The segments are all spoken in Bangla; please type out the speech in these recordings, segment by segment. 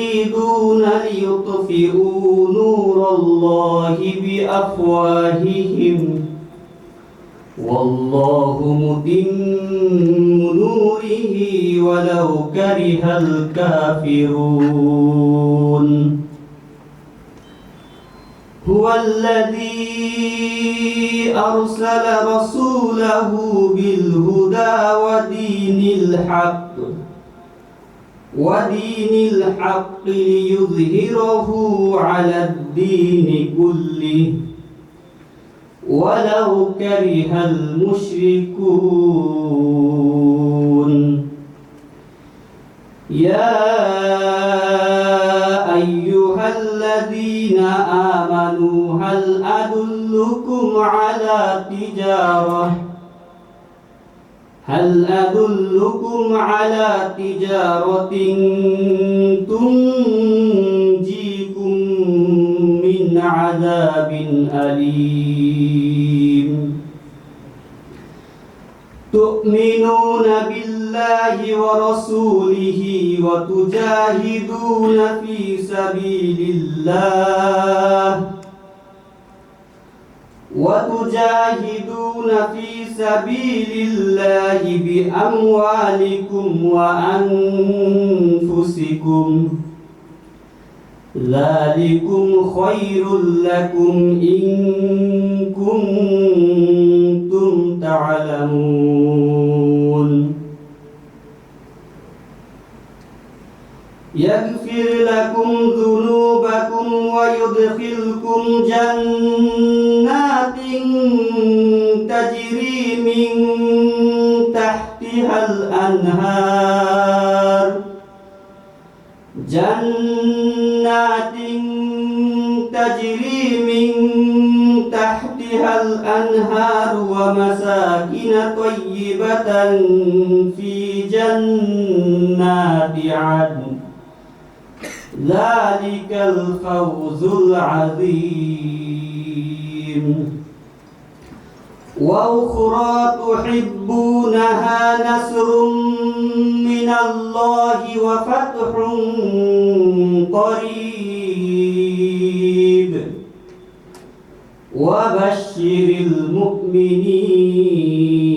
يريدون ليطفئوا نور الله بأفواههم والله متم نوره ولو كره الكافرون هو الذي أرسل رسوله بالهدى ودين الحق ودين الحق ليظهره على الدين كله. ولو كره المشركون. يا أيها الذين آمنوا هل أدلكم على تجارة؟ هل أدلكم على تجارة تنجيكم من عذاب أليم تؤمنون بالله ورسوله وتجاهدون في سبيل الله وتجاهدون في سبيل الله بأموالكم وأنفسكم. ذلكم خير لكم إن يغفر لكم ذنوبكم ويدخلكم جنات تجري من تحتها الأنهار جنات تجري من تحتها الأنهار ومساكن طيبة في جنات عدن ذلك الفوز العظيم. وأخرى تحبونها نصر من الله وفتح قريب. وبشر المؤمنين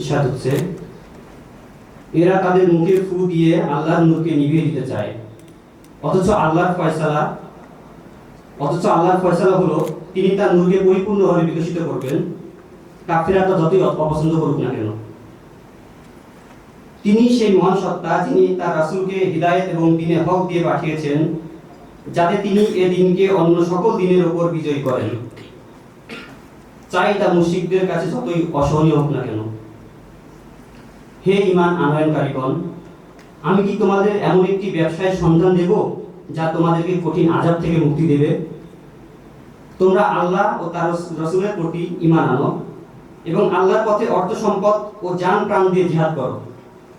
ইশাদ হচ্ছে, এরা তাদের মুখে ফু দিয়ে আল্লাহর নূরকে নিভিয়ে দিতে চায়। অথচ আল্লাহর ফয়সালা, অথচ আল্লাহর ফয়সালা হলো তিনি তার নূরকে পরিপূর্ণভাবে বিকশিত করবেন। কাফিরা তা যতই অপছন্দ করুক না কেন। তিনি সেই মহান সত্তা যিনি তার রাসূলকে হিদায়েত এবং দিনে হক দিয়ে পাঠিয়েছেন, যাতে তিনি এ দিনকে অন্য সকল দিনের উপর বিজয়ী করেন। চাই তা মুশরিকদের কাছে যতই অসহনীয় হোক না কেন। হে ইমান আনয়নকারীগণ, আমি কি তোমাদের এমন একটি ব্যবসায়ের সন্ধান দেব যা তোমাদেরকে কঠিন আজাব থেকে মুক্তি দেবে? তোমরা আল্লাহ ও তার রসুলের প্রতি ইমান আনো এবং আল্লাহর পথে অর্থ সম্পদ ও যান প্রাণ দিয়ে জিহাদ করো।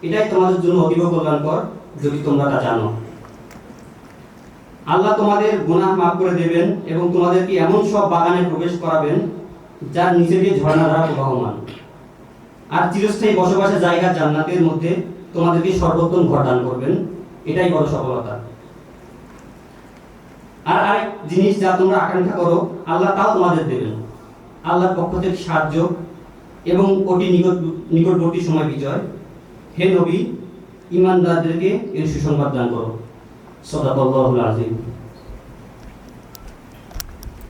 এটাই তোমাদের জন্য অতীব কল্যাণকর যদি তোমরা তা জানো। আল্লাহ তোমাদের গুনাহ মাফ করে দেবেন এবং তোমাদেরকে এমন সব বাগানে প্রবেশ করাবেন যার নিচে দিয়ে ঝর্ণাধারা প্রবাহমান। আর চিরস্থায়ী বসবাসের জায়গা জান্নাতের মধ্যে তোমাদেরকে সর্বোত্তম ঘর দান করবেন। এটাই বড় সফলতা। আর আরেক জিনিস যা তোমরা আকাঙ্ক্ষা করো, আল্লাহ তাও তোমাদের দেবেন। আল্লাহর পক্ষ থেকে সাহায্য এবং অতি নিকট নিকটবর্তী সময় বিজয়। হে নবী, ইমানদারদেরকে এর সুসংবাদ দান করো। সদাকল্লাহুল আজিম